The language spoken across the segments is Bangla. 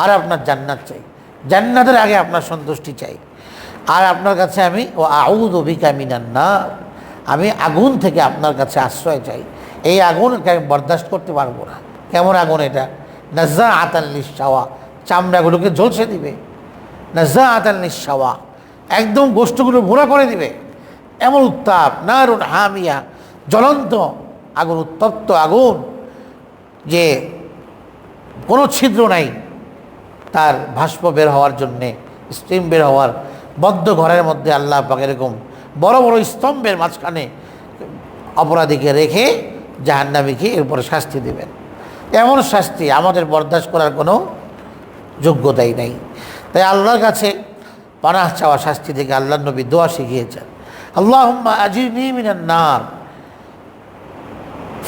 আর আপনার জান্নাত চাই। জান্নাতের আগে আপনার সন্তুষ্টি চাই। আর আপনার কাছে আমি, ও আউদ অভিকা মিনান না আমি আগুন থেকে আপনার কাছে আশ্রয় চাই। এই আগুনকে আমি বরদাস্ত করতে পারব না। কেমন আগুন এটা? নাজা আতাল নিঃসাওয়া চামড়াগুলোকে ঝলসে দিবে। নাজা আতাল নিঃসাওয়া একদম গোষ্ঠগুলো ভোরা করে দিবে। এমন উত্তাপ, নারুন হামিয়া, জ্বলন্ত আগুন, উত্তপ্ত আগুন, যে কোনো ছিদ্র নাই। তার ভাস্প বের হওয়ার জন্যে, স্টিম বের হওয়ার বদ্ধ ঘরের মধ্যে আল্লাহ পাক এরকম বড় বড় স্তম্ভের মাঝখানে অপরাধীকে রেখে জাহান্নামীকে এরপরে শাস্তি দেবেন। এমন শাস্তি আমাদের বরদাস্ত করার কোনো যোগ্যতাই নেই। তাই আল্লাহর কাছে পানাহ চাওয়া শাস্তি থেকে আল্লাহ নবী দোয়া শিখিয়েছেন। আল্লাহ আজির মিনান নার।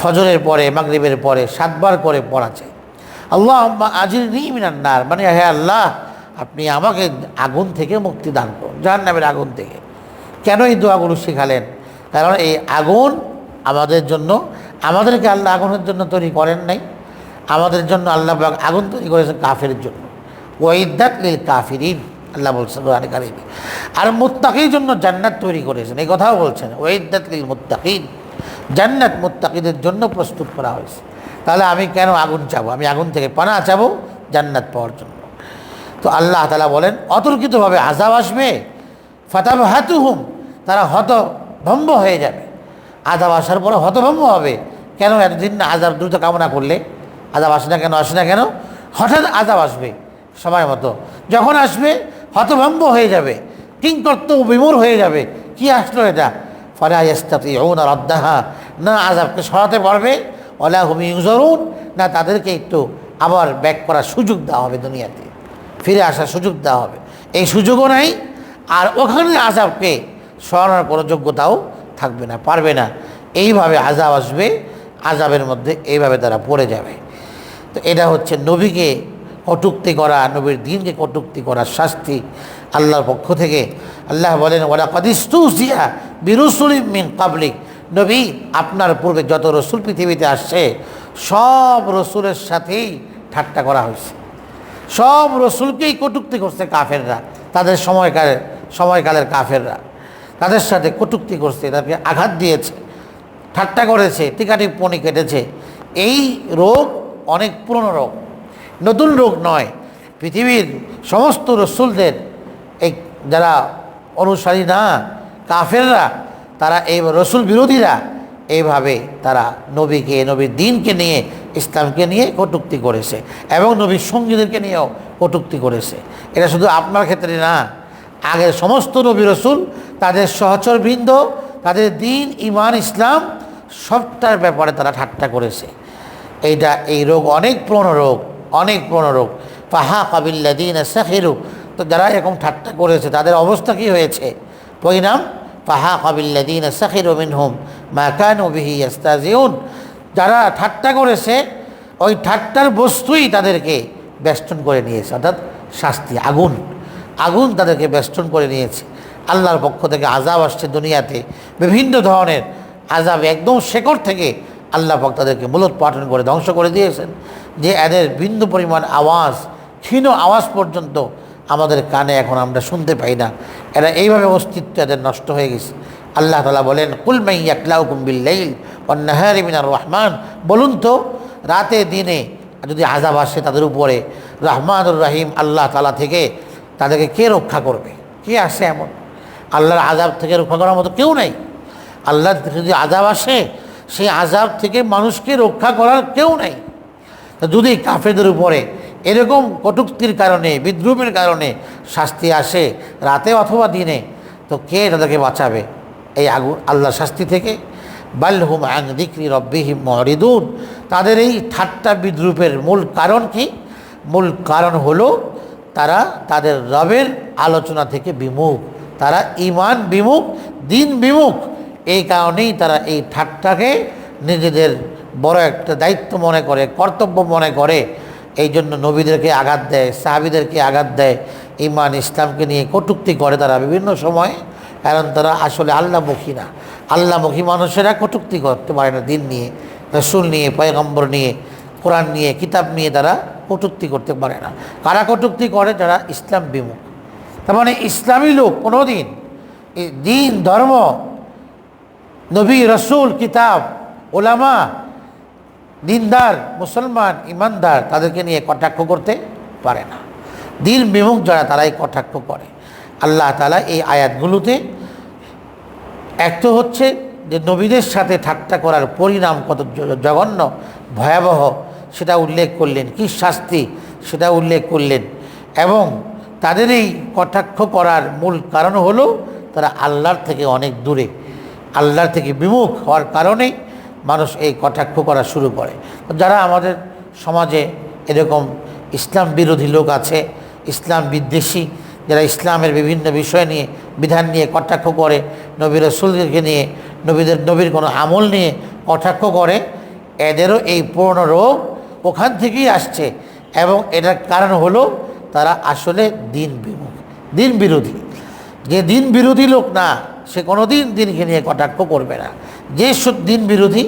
ফজরের পরে, মাগরিবের পরে, সাতবার করে পড়া চাই আল্লাহ আজির মিনান নার মানে হ্যাঁ আল্লাহ, আপনি আমাকে আগুন থেকে মুক্তি দান করুন, জাহান্নামের আগুন থেকে। কেন এই দোয়াগুলো শেখালেন? কারণ এই আগুন আমাদের জন্য, আমাদেরকে আল্লাহ আগুনের জন্য তৈরি করেন নাই। আমাদের জন্য আল্লাহ আগুন তৈরি করেছেন কাফের জন্য। ওয়াইদাত লিল কাফিরিন, আল্লাহ বলছেন কোরআনে কারিমে। আর মুত্তাকির জন্য জান্নাত তৈরি করেছেন, এই কথাও বলছেন। ওয়াইদাত লিল মুত্তাকিন, জান্নাত মুত্তাকিদের জন্য প্রস্তুত করা হয়েছে। তাহলে আমি কেন আগুন চাবো? আমি আগুন থেকে পানা চাবো, জান্নাত পাওয়ার জন্য। তো আল্লাহ তালা বলেন, অতর্কিতভাবে আজাব আসবে ফাতাব হাতুহুম তারা হতভম্ব হয়ে যাবে। আজাব আসার পরে হতভম্ব হবে। কেন এতদিন না আজাব দ্রুত কামনা করলে? আজাব আসে না কেন, আসে না কেন? হঠাৎ আজাব আসবে সময় মতো। যখন আসবে, হতভম্ব হয়ে যাবে। কিংকর্ত বিমূর হয়ে যাবে। কি আসলো এটা? ফলে আয়াস্তাতি ও না রদ্দাহা। না আজাবকে সরাতে পারবে ওলা হুমি ইউজরুন না, তাদেরকে একটু আবার ব্যাক করার সুযোগ দেওয়া হবে দুনিয়াতে। ফিরে আসার সুযোগ দেওয়া হবে। এই সুযোগও নাই, আর ওখানে আজাবকে সরানোর কোনো যোগ্যতাও থাকবে না, পারবে না। এইভাবে আজাব আসবে আজাবের মধ্যে এইভাবে তারা পড়ে যাবে। তো এটা হচ্ছে নবীকে কটুক্তি করা, নবীর দিনকে কটুক্তি করার শাস্তি আল্লাহর পক্ষ থেকে। আল্লাহ বলেন ওরা কদিস্তু জিয়া বিরুসুল মিন পাবলিক নবী, আপনার পূর্বে যত রসুল পৃথিবীতে আসছে, সব রসুলের সাথেই ঠাট্টা করা হয়েছে। সব রসুলকেই কটুক্তি করছে কাফেররা, তাদের সময়কালের সময়কালের কাফেররা। তাদের সাথে কটুক্তি করছে, তাদেরকে আঘাত দিয়েছে, ঠাট্টা করেছে টিকাটিপ্পনি কেটেছে। এই রোগ অনেক পুরনো রোগ, নতুন রোগ নয়। পৃথিবীর সমস্ত রসুলদের, এই যারা অনুসারী না, কাফেররা তারা এই রসুল বিরোধীরা এইভাবে তারা নবীকে, নবীর দিনকে নিয়ে, ইসলামকে নিয়ে কটুক্তি করেছে এবং নবীর সঙ্গীদেরকে নিয়েও কটুক্তি করেছে। এটা শুধু আপনার ক্ষেত্রে না, আগের সমস্ত নবী রসুল, তাদের সহচরবৃন্দ তাদের দিন ইমান ইসলাম সবটার ব্যাপারে তারা ঠাট্টা করেছে। এইটা, এই রোগ অনেক পুরনো রোগ, অনেক পুরনো রোগ। পাহা কাবিল্লাদিন সাহেরু তো যারা এরকম ঠাট্টা করেছে, তাদের অবস্থা কী হয়েছে? পরিণাম? পাহা কাবিল্লাদিন সাহির মিনহুম মা কানু বিহি ইস্তাজিউন যারা ঠাট্টা করেছে, ওই ঠাট্টার বস্তুই তাদেরকে বেষ্টন করে নিয়েছে, অর্থাৎ শাস্তি, আগুন। আগুন তাদেরকে বেষ্টন করে নিয়েছে। আল্লাহর পক্ষ থেকে আজাব আসছে দুনিয়াতে। বিভিন্ন ধরনের আজাব একদম শেকড় থেকে আল্লাহ পাক তাদেরকে মূলত পাঠন করে ধ্বংস করে দিয়েছেন। যে এদের বিন্দু পরিমাণ আওয়াজ, ক্ষীণ আওয়াজ পর্যন্ত আমাদের কানে এখন আমরা শুনতে পাই না। এরা এইভাবে অস্তিত্ব এদের নষ্ট হয়ে গেছে। আল্লাহ তালা বলেন কুলমাই ইয়াকলাউ কুম্বিল্লাইল অন্নাহারি মিনার রহমান। বলুন তো, রাতে, দিনে, যদি আজাব আসে তাদের উপরে, রহমানুর রাহিম আল্লাহ তালা থেকে তাদেরকে কে রক্ষা করবে? কে আসে এমন? আল্লাহর আজাব থেকে রক্ষা করার মতো কেউ নেই। আল্লাহ যদি আজাব আসে, সেই আজাব থেকে মানুষকে রক্ষা করার কেউ নেই। যদি কাফেদের উপরে এরকম কটুক্তির কারণে বিদ্রুপের কারণে শাস্তি আসে রাতে অথবা দিনে। তো কে তাদেরকে বাঁচাবে? এই আগুন আল্লাহর শাস্তি থেকে। বাল্যহুম আং দিক্রি রব্বিহিম মহরিদুন। তাদের এই ঠাট্টা বিদ্রুপের মূল কারণ কি? মূল কারণ হলো তারা তাদের রবের আলোচনা থেকে বিমুখ। তারা ইমান বিমুখ, দিন বিমুখ। এই কারণেই তারা এই ঠাট্টাকে নিজেদের বড় একটা দায়িত্ব মনে করে, কর্তব্য মনে করে। এই জন্য নবীদেরকে আঘাত দেয়, সাহাবিদেরকে আঘাত দেয় ইমান ইসলামকে নিয়ে কটুক্তি করে তারা বিভিন্ন সময়। কারণ তারা আসলে আল্লাহমুখী না। আল্লাহমুখী মানুষেরা কটুক্তি করতে পারে না দিন নিয়ে, রসুল নিয়ে, পয়গম্বর নিয়ে, কোরআন নিয়ে, কিতাব নিয়ে তারা কটূক্তি করতে পারে না। কারা কটূক্তি করে? যারা ইসলাম বিমুখ। তার মানে ইসলামী লোক কোনোদিন এই দিন, ধর্ম, নবী, রসুল, কিতাব, ওলামা দিনদার, মুসলমান, ইমানদার তাদেরকে নিয়ে কটাক্ষ করতে পারে না। দিন বিমুখ যারা তারাই কটাক্ষ করে। আল্লাহ তালা এই আয়াতগুলোতে এক তো হচ্ছে যে নবীদের সাথে ঠাট্টা করার পরিণাম কত জঘন্য, ভয়াবহ, সেটা উল্লেখ করলেন, কি শাস্তি সেটা উল্লেখ করলেন এবং তাদের এই কটাক্ষ করার মূল কারণ হলো তারা আল্লাহর থেকে অনেক দূরে, আল্লাহর থেকে বিমুখ হওয়ার কারণে মানুষ এই কটাক্ষ করা শুরু করে। যারা আমাদের সমাজে এরকম ইসলাম বিরোধী লোক আছে, ইসলাম বিদ্বেষী, যারা ইসলামের বিভিন্ন বিষয় নিয়ে, বিধান নিয়ে কটাক্ষ করে, নবী রসুলকে নিয়ে, নবীদের নবীর কোনো আমল নিয়ে কটাক্ষ করে, এদেরও এই পুরনো রোগ ওখান থেকেই আসছে এবং এটার কারণ হলো তারা আসলে দিন বিমুখ, দিন বিরোধী। যে দিন বিরোধী লোক না সে কোনো দিন দিনকে নিয়ে কটাক্ষ করবে না। যে দিন বিরোধী,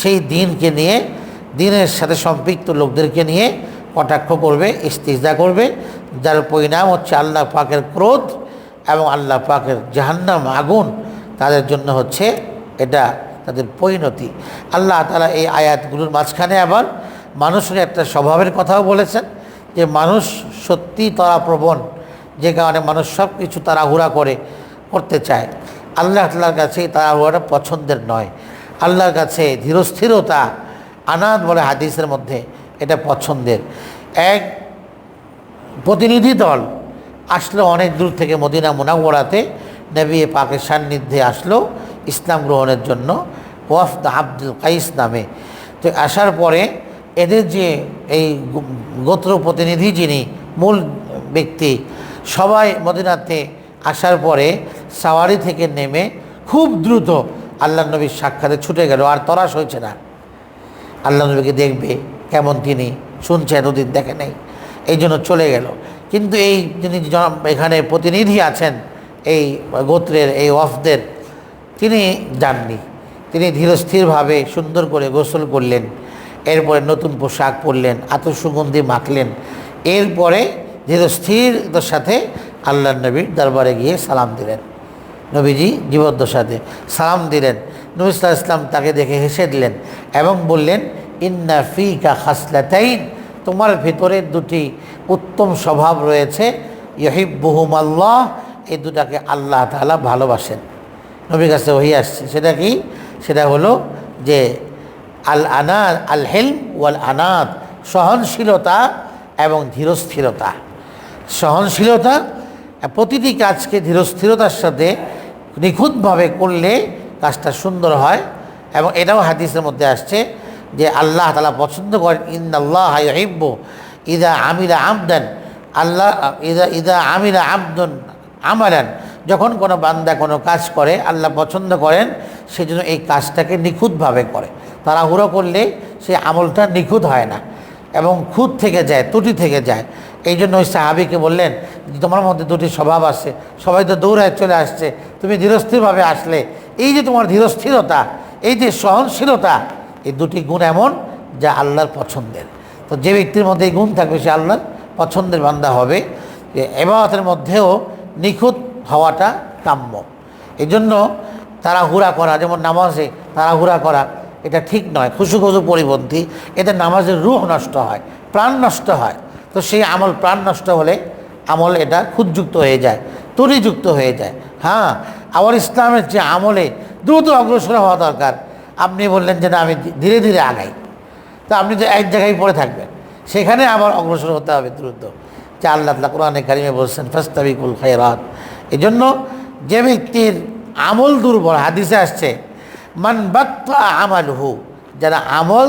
সেই দিনকে নিয়ে, দিনের সাথে সম্পৃক্ত লোকদেরকে নিয়ে কটাক্ষ করবে ইস্তিজা করবে, যার পরিণাম হচ্ছে আল্লাহ পাকের ক্রোধ এবং আল্লাহ পাকের জাহান্নাম আগুন। তাদের জন্য হচ্ছে এটা তাদের পরিণতি। আল্লাহ তালা এই আয়াতগুলোর মাঝখানে আবার মানুষের একটা স্বভাবের কথাও বলেছেন যে মানুষ সত্যি তরাপ্রবণ, যে কারণে মানুষ সব কিছু তাড়াহুড়া করে করতে চায়। আল্লাহ তালার কাছে এই তাড়াহুড়াটা পছন্দের নয়। আল্লাহর কাছে ধীরস্থিরতা আনাদ বলে হাদিসের মধ্যে এটা পছন্দের। এক প্রতিনিধি দল আসলো অনেক দূর থেকে মদিনা মুনাওয়ারাতে, নবী পাকের সান্নিধ্যে আসলো ইসলাম গ্রহণের জন্য ওয়াফদ আব্দুল কাইস নামে। তো আসার পরে এদের যে এই গোত্র প্রতিনিধি যিনি, মূল ব্যক্তি, সবাই মদিনাতে আসার পরে সাওয়ারি থেকে নেমে খুব দ্রুত আল্লাহ নবীর সাক্ষাতে ছুটে গেল, আর তরাস হয়েছে না। আল্লাহ নবীকে দেখবে কেমন তিনি শুনছে এতদিন দেখে নেই, এই জন্য চলে গেল। কিন্তু এই যিনি এখানে প্রতিনিধি আছেন, এই গোত্রের, এই ওয়াফদের, তিনি যাননি। তিনি ধীরস্থিরভাবে সুন্দর করে গোসল করলেন, এরপরে নতুন পোশাক পরলেন আতসুগন্ধি মাখলেন। এরপরে ধীরস্থিরতার সাথে আল্লাহ নবীর দরবারে গিয়ে সালাম দিলেন। নবীজি জীবদ্দশাতে সালাম দিলেন। নবী সাল্লাল্লাহু আলাইহি ইসলাম তাকে দেখে হেসে দিলেন এবং বললেন, ইন্না ফিকা খাসলাতাইন তোমার ভিতরে দুটি উত্তম স্বভাব রয়েছে। ইহিব্বুহুম আল্লাহ এই দুটাকে আল্লাহ তাআলা ভালোবাসেন। নবীর কাছে ওহি আসছে। সেটা কি? সেটা হলো যে আল আনাদ আল হেলম ওয়াল আনাদ সহনশীলতা এবং ধীরস্থিরতা। সহনশীলতা প্রতিটি কাজকে ধীরস্থিরতার সাথে নিখুঁতভাবে করলে কাজটা সুন্দর হয় এবং এটাও হাদিসের মধ্যে আসছে যে আল্লাহ তালা পছন্দ করেন ইন আল্লাহ হিব্ব ইদা আমিরা আমদান। আল্লাহ, ইদা ইদা আমিরা আমদন আমারান যখন কোনো বান্দা কোনো কাজ করে, আল্লাহ পছন্দ করেন, সেজন্য এই কাজটাকে নিখুঁতভাবে করে। তাড়াহুড়ো করলে সেই আমলটা নিখুঁত হয় না এবং খুঁত থেকে যায়, ত্রুটি থেকে যায়। এই জন্য ওই সাহাবিকে বললেন, তোমার মধ্যে দুটি স্বভাব আছে। সবাই তো দৌড়ায় চলে আসছে। তুমি ধীরস্থিরভাবে আসলে। এই যে তোমার ধীরস্থিরতা, এই যে সহনশীলতা, এই দুটি গুণ এমন যা আল্লাহর পছন্দের। তো যে ব্যক্তির মধ্যে এই গুণ থাকবে, সে আল্লাহর পছন্দের বান্দা হবে। এবাদতের মধ্যেও নিখুঁত হওয়াটা কাম্য। এই জন্য তাড়াহুড়া করা, যেমন নামাজে তাড়াহুড়া করা, এটা ঠিক নয়। খুশু খুশু পরিপন্থী, এতে নামাজের রূহ নষ্ট হয়, প্রাণ নষ্ট হয়। তো সেই আমল প্রাণ নষ্ট হলে আমল এটা খুদযুক্ত হয়ে যায় তরিযুক্ত হয়ে যায়। হ্যাঁ আমার ইসলামের যে আমলে দ্রুত অগ্রসর হওয়া দরকার। আপনি বললেন যে না, আমি ধীরে ধীরে আগাই। তো আপনি তো এক জায়গায় পড়ে থাকবেন, সেখানে আবার অগ্রসর হতে হবে দ্রুত। যে আল্লাহ তালা কোরআনে কারিমে বলছেন, ফাস্তাবিকুল খায়রাত। এই জন্য যে ব্যক্তির আমল দুর্বল, হাদিসে আসছে, মান বাত্তা আমালহু। যারা আমল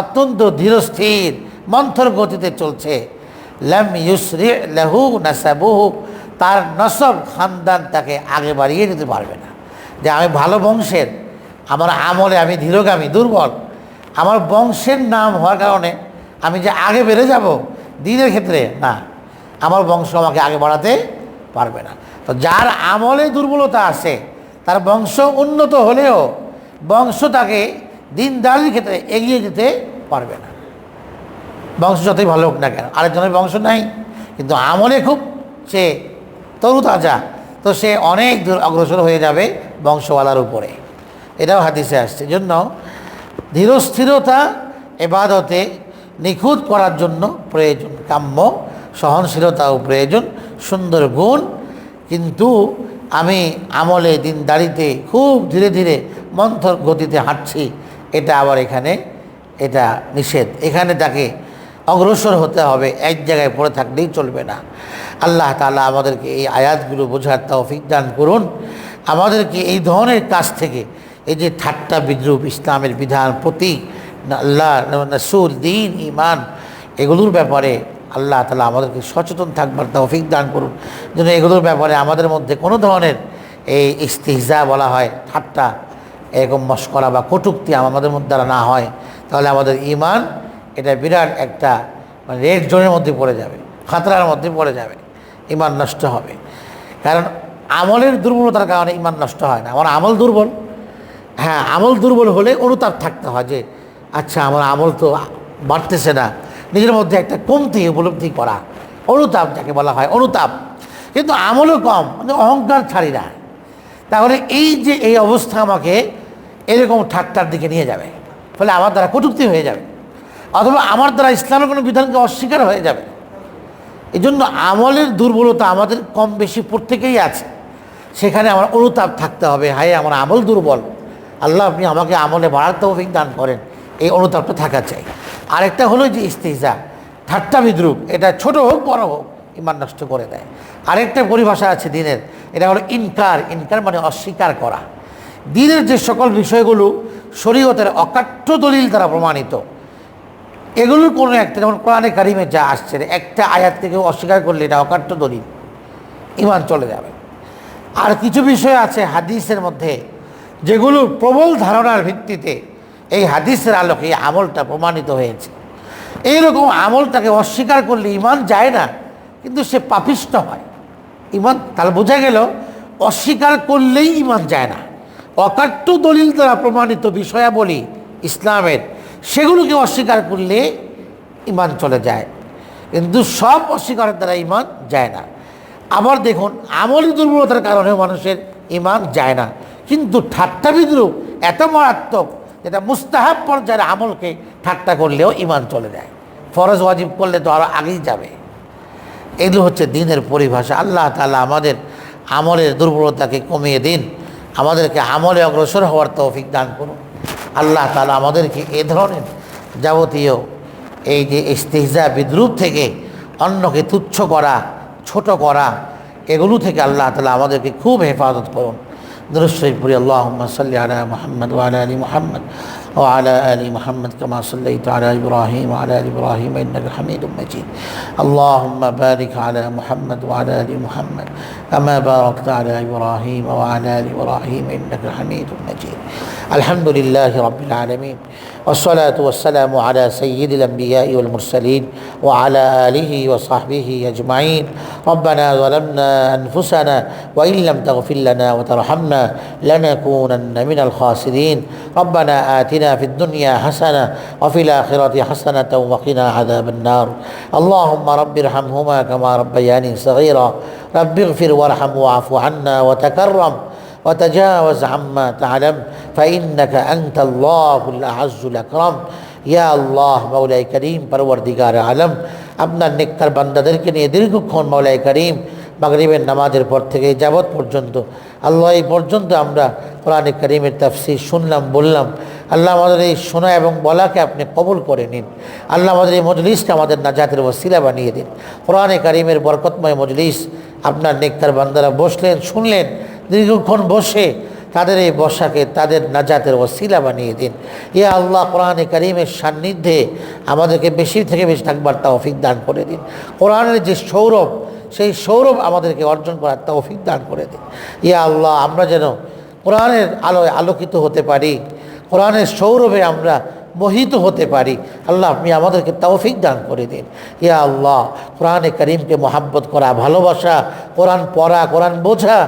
অত্যন্ত ধীরস্থির মন্থর গতিতে চলছে। লাম ইউসরি লাহু নাসাবুহু, তার নসব খানদান তাকে আগে বাড়িয়ে দিতে পারবে না। যে আমি ভালো বংশের, আমার আমলে আমি ধীরগামী, দুর্বল, আমার বংশের নাম হওয়ার কারণে আমি যে আগে বেড়ে যাব দিনের ক্ষেত্রে, না, আমার বংশ আমাকে আগে বাড়াতে পারবে না। তো যার আমলে দুর্বলতা আছে, তার বংশ উন্নত হলেও বংশ তাকে দিনদারির ক্ষেত্রে এগিয়ে যেতে পারবে না। বংশ যতই ভালো হোক না কেন, আরেকজনের বংশ নাই, কিন্তু আমলে খুব সে তরুতাজা তো সে অনেক দূর অগ্রসর হয়ে যাবে বংশওয়ালার উপরে। এটাও হাদিসে আসছে। জন্য ধীরস্থিরতা এবাদতে নিখুঁত করার জন্য প্রয়োজন, কাম্য, সহনশীলতাও প্রয়োজন, সুন্দর গুণ। কিন্তু আমি আমলে দিন দাড়িতে খুব ধীরে ধীরে মন্থর গতিতে হাঁটছি, এটা আবার এখানে, এটা নিষেধ। এখানে তাকে অগ্রসর হতে হবে, এক জায়গায় পড়ে থাকলেই চলবে না। আল্লাহ তালা আমাদেরকে এই আয়াতগুলো বোঝার তৌফিক দান করুন। আমাদেরকে এই ধরনের কাজ থেকে এই যে ঠাট্টা বিদ্রুপ ইসলামের বিধান, প্রতীক, আল্লাহ, রসুল, দিন ইমান এগুলোর ব্যাপারে আল্লাহ তালা আমাদেরকে সচেতন থাকবার তৌফিক দান করুন। যেন এগুলোর ব্যাপারে আমাদের মধ্যে কোনো ধরনের এই ইস্তিহজা বলা হয়, ঠাট্টা এরকম মস্করা বা কটুক্তি আমাদের মধ্যে না হয়, তাহলে আমাদের ইমান এটা বিরাট একটা মানে রেড জোনের মধ্যে পড়ে যাবে, খাতরার মধ্যে পড়ে যাবে, ইমান নষ্ট হবে। কারণ আমলের দুর্বলতার কারণে ইমান নষ্ট হয় না। আমার আমল দুর্বল। হ্যাঁ আমল দুর্বল হলে অনুতাপ থাকতে হয় যে আচ্ছা আমার আমল তো বাড়তেছে না। নিজের মধ্যে একটা কমতি উপলব্ধি করা। অনুতাপ যাকে বলা হয়, অনুতাপ। কিন্তু আমলও কম মানে অহংকার ছাড়ি না। তাহলে এই যে এই অবস্থা আমাকে এরকম ঠাট্টার দিকে নিয়ে যাবে, ফলে আমার দ্বারা কটুক্তি হয়ে যাবে। অথবা আমার দ্বারা ইসলামের কোনো বিধানকে অস্বীকার হয়ে যাবে। এই জন্য আমলের দুর্বলতা আমাদের কম বেশি প্রত্যেকেই আছে। সেখানে আমার অনুতাপ থাকতে হবে, হায় আমার আমল দুর্বল। আল্লাহ আপনি আমাকে আমলে বাড়ার তৌফিক দান করেন, এই অনুতাপটা থাকা চাই। আরেকটা হলো যে ইস্তেজা ঠাট্টা বিদ্রুপ, এটা ছোট হোক, বড় হোক, ইমান নষ্ট করে দেয়। আরেকটা পরিভাষা আছে দিনের, এটা হলো ইনকার ইনকার মানে অস্বীকার করা। দিনের যে সকল বিষয়গুলো শরীয়তের অকাট্য দলিল দ্বারা প্রমাণিত এগুলোর কোনো একটা, যেমন কোরআনে কারিমে যা আসছে, একটা আয়াত থেকে অস্বীকার করলে এটা অকাট্য দলিল ইমান চলে যাবে। আর কিছু বিষয় আছে হাদিসের মধ্যে, যেগুলো প্রবল ধারণার ভিত্তিতে এই হাদিসের আলোকে এই আমলটা প্রমাণিত হয়েছে। এইরকম আমলটাকে অস্বীকার করলে ইমান যায় না, কিন্তু সে পাপিষ্ট হয়। ইমান তাহলে বোঝা গেল, অস্বীকার করলেই ইমান যায় না। অকাট্য দলিল দ্বারা প্রমাণিত বিষয়াবলী ইসলামের সেগুলোকে অস্বীকার করলে ইমান চলে যায়। কিন্তু সব অস্বীকারের দ্বারা ইমান যায় না। আবার দেখুন, আমলি দুর্বলতার কারণেও মানুষের ইমান যায় না। কিন্তু ঠাট্টা বিদ্রুপ এত মারাত্মক যেটা মুস্তাহাব পর্যায়ের আমলকে ঠাট্টা করলেও ইমান চলে যায়। ফরজ ওয়াজিব করলে তো আরও আগেই যাবে। এগুলো হচ্ছে দিনের পরিভাষা। আল্লাহ তাআলা আমাদের আমলের দুর্বলতাকে কমিয়ে দিন। আমাদেরকে আমলে অগ্রসর হওয়ার তৌফিক দান করুন। আল্লাহ তালা আমাদেরকে এ ধরনের যাবতীয় এই যে ইস্তেহজা বিদ্রুপ থেকে অন্যকে তুচ্ছ করা, ছোট করা, এগুলো থেকে আল্লাহ তালা আমাদেরকে খুব হেফাজত করুন। দুরুশ্বরী আল্লাহ সাল্লি আলা মোহাম্মদ আলী মোহাম্মদ। وعلى آل محمد كما صليت على إبراهيم وعلى آل إبراهيم إنك حميد مجيد. اللهم بارك على محمد وعلى آل محمد كما باركت على إبراهيم وعلى آل إبراهيم إنك حميد مجيد. الحمد لله رب العالمين والصلاة والسلام على سيد الأنبياء والمرسلين وعلى آله وصحبه أجمعين. ربنا ظلمنا أنفسنا وإن لم تغفر لنا وترحمنا لنكونن من الخاسرين. ربنا آتنا في الدنيا حسنة وفي الآخرة حسنة وقنا عذاب النار اللهم رب ارحمهما كما ربياني صغيرا رب اغفر وارحم واعف عنا وتكرم وتجاوز عما تعلم فإنك أنت الله الأعز الأكرم ইয়া আল্লাহ মৌলাই করিম পরবর্দিগার আলম আপনার নেককার বান্দাদেরকে নিয়ে দীর্ঘক্ষণ মৌলাই করিম মাগরিবের নামাজের পর থেকে এই যাবৎ পর্যন্ত আল্লাহ এই পর্যন্ত আমরা কোরআনে করিমের তাফসির শুনলাম, বললাম, আল্লাহ আমাদের এই শোনা এবং বলাকে আপনি কবুল করে নিন। আল্লাহ আমাদের এই মজলিসকে আমাদের নাজাতের ওসিলা বানিয়ে দিন। কোরআনে করিমের বরকতময় মজলিস, আপনার নেককার বান্দারা বসলেন, শুনলেন, দীর্ঘক্ষণ বসে তাদের এই বসাকে তাদের নাজাতের ওসিলা বানিয়ে দিন। ইয়া আল্লাহ, কোরআনে করিমের সান্নিধ্যে আমাদেরকে বেশি থেকে বেশি থাকবার তৌফিক দান করে দিন। কোরআনের যে সৌরভ, সেই সৌরভ আমাদেরকে অর্জন করার তৌফিক দান করে দিন। ইয়া আল্লাহ, আমরা যেন কোরআনের আলোয় আলোকিত হতে পারি, কোরআনের সৌরভে আমরা মোহিত হতে পারি। আল্লাহ, আপনি আমাদেরকে তৌফিক দান করে দিন। ইয়া আল্লাহ, কোরআনে করিমকে মোহাব্বত করা, ভালোবাসা, কোরআন পড়া, কোরআন বোঝা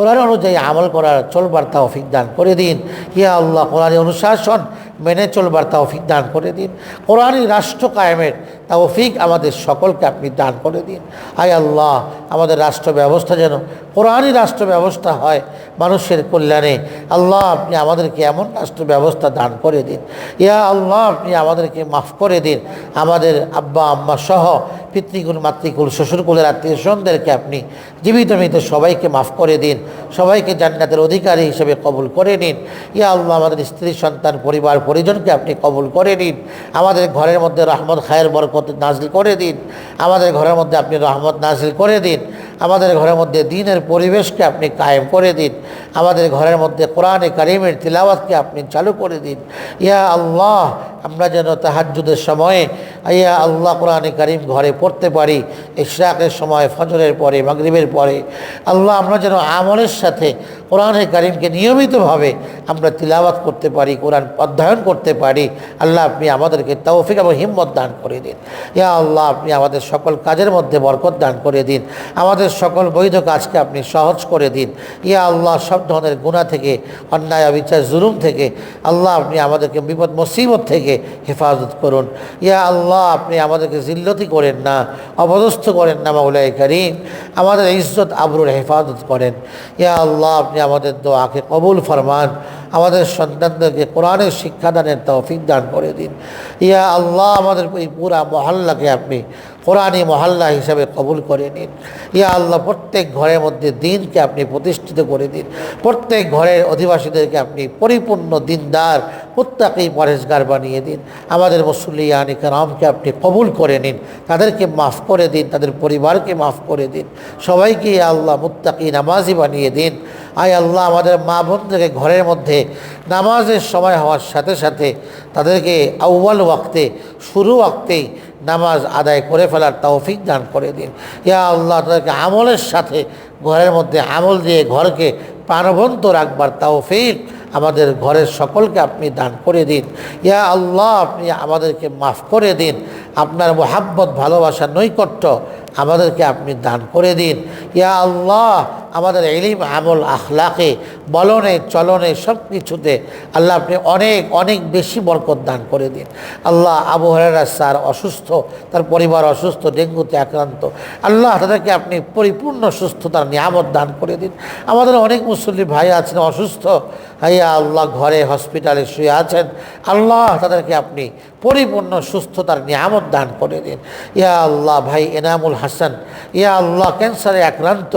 কোরআন অনুযায়ী আমল করার চলবার তৌফিক দান করে দিন। ইয়া আল্লাহ কোরআন অনুশাসন মেনে চলবার তৌফিক দান করে দিন। কোরআনই রাষ্ট্র কায়েমের তা তৌফিক আমাদের সকলকে আপনি দান করে দিন। আয় আল্লাহ, আমাদের রাষ্ট্র ব্যবস্থা যেন কোরআনই রাষ্ট্র ব্যবস্থা হয় মানুষের কল্যাণে। আল্লাহ, আপনি আমাদেরকে এমন রাষ্ট্র ব্যবস্থা দান করে দিন। ইয়া আল্লাহ, আপনি আমাদেরকে মাফ করে দিন। আমাদের আব্বা, আম্মা সহ পিতৃকুল মাতৃকুল, শ্বশুরকুলের আত্মীয় স্বজনদেরকে আপনি জীবিত মৃত সবাইকে মাফ করে দিন। সবাইকে জান্নাতের অধিকারী হিসেবে কবুল করে নিন। ইয়া আল্লাহ, আমাদের স্ত্রী, সন্তান, পরিবার, পরিজনকে আপনি কবুল করে নিন। আমাদের ঘরের মধ্যে রহমত, খায়ের বরকত নাজিল করে দিন। আমাদের ঘরের মধ্যে আপনি রহমত নাজিল করে দিন। আমাদের ঘরের মধ্যে দিনের পরিবেশকে আপনি কায়েম করে দিন। আমাদের ঘরের মধ্যে কোরআনে কারিমের তিলাওয়াতকে আপনি চালু করে দিন। ইয়া আল্লাহ, আমরা যেন তাহাজুদের সময়ে ইয়া আল্লাহ কোরআনে কারিম ঘরে পড়তে পারি, ইশরাকের সময় ফজরের পরে, মাগরিবের পরে। আল্লাহ, আমরা যেন আমলের সাথে কোরআনে কারিমকে নিয়মিতভাবে আমরা তিলাওয়াত করতে পারি, কোরআন অধ্যয়ন করতে পারি। আল্লাহ আপনি আমাদেরকে তৌফিক এবং হিম্মত দান করে দিন। ইয়া আল্লাহ, আপনি আমাদের সকল কাজের মধ্যে বরকত দান করে দিন। আমাদের সকল বৈধ কাজকে আপনি সহজ করে দিন। ইয়া আল্লাহ, সব ধরনের গুণা থেকে, অন্যায়, অবিচার, জুলুম থেকে আল্লাহ আপনি আমাদেরকে বিপদ, মুসিবত থেকে হেফাজত করুন। ইয়া আল্লাহ, আপনি আমাদেরকে জিল্লতি করেন না অবদস্থ করেন না মাউলাই করিম। আমাদের ইজ্জত, আবরুর হেফাজত করেন। ইয়া আল্লাহ, আপনি আমাদের দোয়াকে কবুল ফরমান। আমাদের সন্তানদেরকে কোরআনের শিক্ষাদানের তৌফিক দান করে দিন। ইয়া আল্লাহ, আমাদের এই পুরা মহল্লাকে আপনি কোরআনী মহল্লা হিসাবে কবুল করে নিন। ইয়া আল্লাহ, প্রত্যেক ঘরের মধ্যে দিনকে আপনি প্রতিষ্ঠিত করে দিন। প্রত্যেক ঘরের অধিবাসীদেরকে আপনি পরিপূর্ণ দিনদার প্রত্যেকেই পরেশগার বানিয়ে দিন। আমাদের মুসল্লিয়ানি কারামকে আপনি কবুল করে নিন। তাদেরকে মাফ করে দিন, তাদের পরিবারকে মাফ করে দিন। সবাইকে ইয়া আল্লাহ, মুত্তাকি নামাজি বানিয়ে দিন। আয় আল্লাহ, আমাদের মা বোনদেরকে ঘরের মধ্যে নামাজের সময় হওয়ার সাথে সাথে তাদেরকে আউ্বাল ওয়াক্তে, শুরু ওয়াক্তেই নামাজ আদায় করে ফেলার তৌফিক দান করে দিন। ইয়া আল্লাহ, তাদেরকে আমলের সাথে, ঘরের মধ্যে আমল দিয়ে ঘরকে প্রাণবন্ত রাখবার তৌফিক আমাদের ঘরের সকলকে আপনি দান করে দিন। ইয়া আল্লাহ, আপনি আমাদেরকে মাফ করে দিন। আপনার মোহাব্বত ভালোবাসার নৈকট্য আমাদেরকে আপনি দান করে দিন। ইয়া আল্লাহ, আমাদের এলিম আমল, আখলাকে, বলনে, চলনে সব কিছুতে আল্লাহ আপনি অনেক অনেক বেশি বরকত দান করে দিন। আল্লাহ আবু হরেরা স্যার অসুস্থ, তার পরিবার অসুস্থ, ডেঙ্গুতে আক্রান্ত, আল্লাহ তাদেরকে আপনি পরিপূর্ণ সুস্থতার নিয়ামত দান করে দিন। আমাদের অনেক মুসল্লি ভাই আছেন অসুস্থ। হাইয়া আল্লাহ, ঘরে, হসপিটালে শুয়ে আছেন। আল্লাহ তাদেরকে আপনি পরিপূর্ণ সুস্থতার নিয়ামত দান করে দিন। ইয়া আল্লাহ ভাই এনামুল হাসান, ইয়া আল্লাহ ক্যান্সারে আক্রান্ত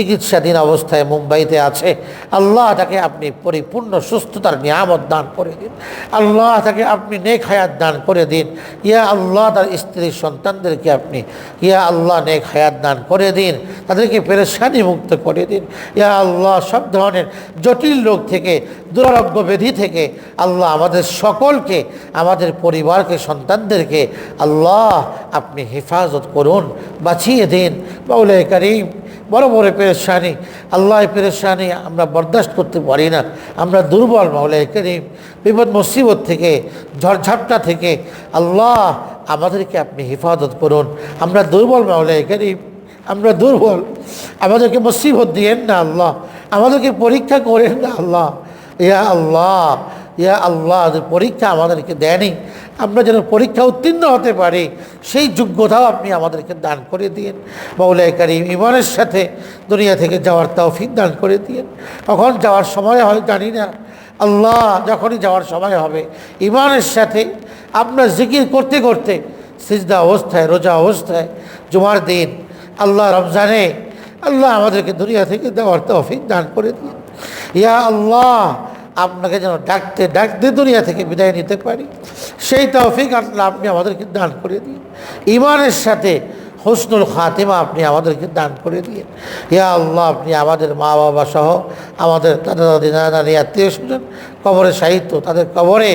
চিকিৎসাধীন অবস্থায় মুম্বাইতে আছে। আল্লাহ তাকে আপনি পরিপূর্ণ সুস্থতার নিয়ামত দান করে দিন। আল্লাহ তাকে আপনি নেক হায়াত দান করে দিন। ইয়া আল্লাহ তার স্ত্রী সন্তানদেরকে আপনি ইয়া আল্লাহ নেক হায়াত দান করে দিন। তাদেরকে পেরেশানি মুক্ত করে দিন। ইয়া আল্লাহ সব ধরনের জটিল রোগ থেকে, দুরারোগ্য ব্যাধি থেকে আল্লাহ আমাদের সকলকে, আমাদের পরিবারকে, সন্তানদেরকে আল্লাহ আপনি হেফাজত করুন, বাঁচিয়ে দিন। বাউলে করিম বড় বড় পেরেশানি আল্লাহ পেরেশানি আমরা বরদাস্ত করতে পারি না। আমরা দুর্বল মাওলাই করিম, বিপদ মুসিবত থেকে, ঝড়ঝাপটা থেকে আল্লাহ আমাদেরকে আপনি হেফাজত করুন। আমরা দুর্বল মাওলাই করিম, আমরা দুর্বল। আমাদেরকে মুসিবত দিয়েন না আল্লাহ। আমাদেরকে পরীক্ষা করেন না আল্লাহ। ইয়া আল্লাহ ইয়া আল্লাহ পরীক্ষা আমাদেরকে দেয়নি। আমরা যেন পরীক্ষা উত্তীর্ণ হতে পারি, সেই যোগ্যতাও আপনি আমাদেরকে দান করে দিন মৌলাই করিম ইমানের সাথে দুনিয়া থেকে যাওয়ার তৌফিক দান করে দিন কখন যাওয়ার সময় হয় জানি না। আল্লাহ যখনই যাওয়ার সময় হবে ইমানের সাথে আপনার জিকির করতে করতে সিজদা অবস্থায়, রোজা অবস্থায়, জুমার দিন, আল্লাহ রমজানে, আল্লাহ আমাদেরকে দুনিয়া থেকে দেওয়ার তৌফিক দান করে দিন ইয়া আল্লাহ আপনাকে যেন ডাকতে ডাকতে দুনিয়া থেকে বিদায় নিতে পারি। সেই তৌফিক আল্লাহ আপনি আমাদেরকে দান করে দিন। ইমানের সাথে হোসনুল খাতিমা আপনি আমাদেরকে দান করে দিন। ইয়া আল্লাহ, আপনি আমাদের মা বাবা সহ আমাদের দাদা দাদি নানা নানি আত্মীয় স্বজন কবরে সাহিত্য তাদের কবরে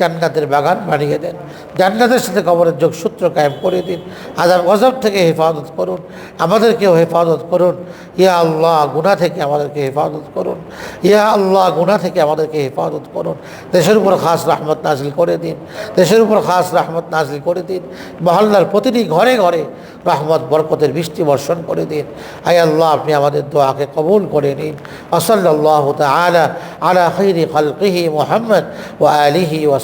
জান্নাতের বাগান বানিয়ে দেন। জান্নাতের সাথে কবরের যোগসূত্র কায়েম করে দিন। আজাব গজব থেকে হেফাজত করুন। আমাদেরকেও হেফাজত করুন। ইয়া আল্লাহ, গুনাহ থেকে আমাদেরকে হেফাজত করুন। ইয়া আল্লাহ, গুনাহ থেকে আমাদেরকে হেফাজত করুন। দেশের উপর খাস রহমত নাজিল করে দিন। দেশের উপর খাস রহমত নাজিল করে দিন। মহল্লার প্রতিটি ঘরে ঘরে রহমত, বরকতের বৃষ্টি বর্ষণ করে দিন। আয় আল্লাহ, আপনি আমাদের দোয়াকে কবুল করে নিন। ওসল্লাহ তালা আলা খৈরি খলকিহি মোহাম্মদ ও আলিহি ও